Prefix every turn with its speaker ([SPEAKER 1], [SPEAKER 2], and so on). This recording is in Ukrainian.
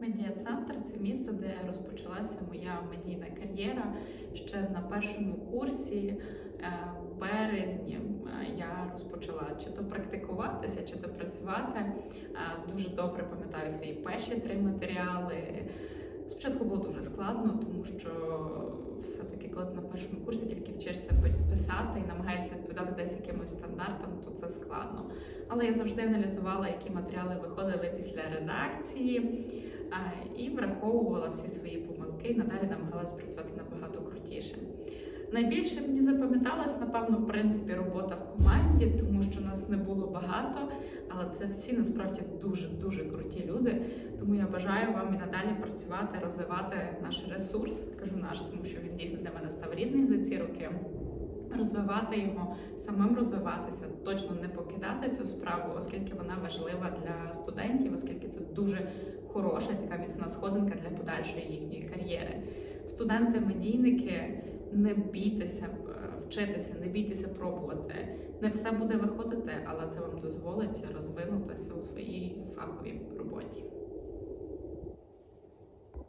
[SPEAKER 1] Медіа-центр це місце, де розпочалася моя медійна кар'єра. Ще на першому курсі е, березні е, я розпочала чи то практикуватися, чи то працювати. Е, Дуже добре пам'ятаю свої перші три матеріали. Спочатку було дуже складно, тому що все-таки, коли ти на першому курсі тільки вчишся писати і намагаєшся відповідати десь якимось стандартам, то це складно. Але я завжди аналізувала, які матеріали виходили після редакції і враховувала всі свої помилки і надалі намагалась працювати набагато крутіше. Найбільше мені запам'яталась, напевно, в принципі, робота в команді, тому що нас не було багато, але це всі насправді дуже дуже круті люди. Тому я бажаю вам і надалі працювати, розвивати наш ресурс. Кажу наш, тому що він дійсно для мене став рідний за ці роки. Розвивати його, самим розвиватися, точно не покидати цю справу, оскільки вона важлива для студентів, оскільки це дуже хороша така міцна сходинка для подальшої їхньої кар'єри. Студенти-медійники, не бійтеся е, вчитися, не бійтеся пробувати. Не все буде виходити, але це вам дозволить розвинутися у своїй фаховій роботі.